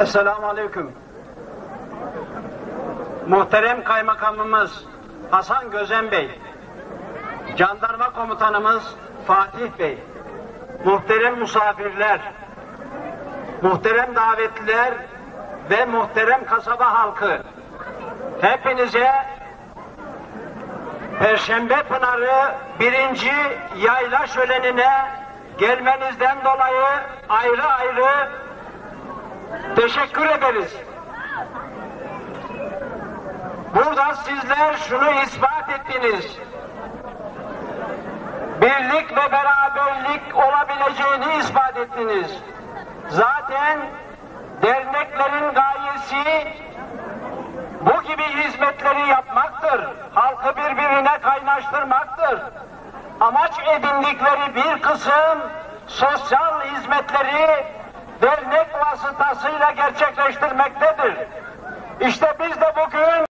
Esselamu Aleyküm. Muhterem Kaymakamımız Hasan Gözen Bey, Jandarma Komutanımız Fatih Bey, muhterem misafirler, muhterem davetliler ve muhterem kasaba halkı, hepinize Perşembe Pınarı birinci yayla şölenine gelmenizden dolayı ayrı ayrı teşekkür ederiz. Burada sizler şunu ispat ettiniz. Birlik ve beraberlik olabileceğini ispat ettiniz. Zaten derneklerin gayesi bu gibi hizmetleri yapmaktır. Halkı birbirine kaynaştırmaktır. Amaç edindikleri bir kısım sosyal hizmetleri dernek vasıtasıyla gerçekleştirmektedir. İşte biz de bugün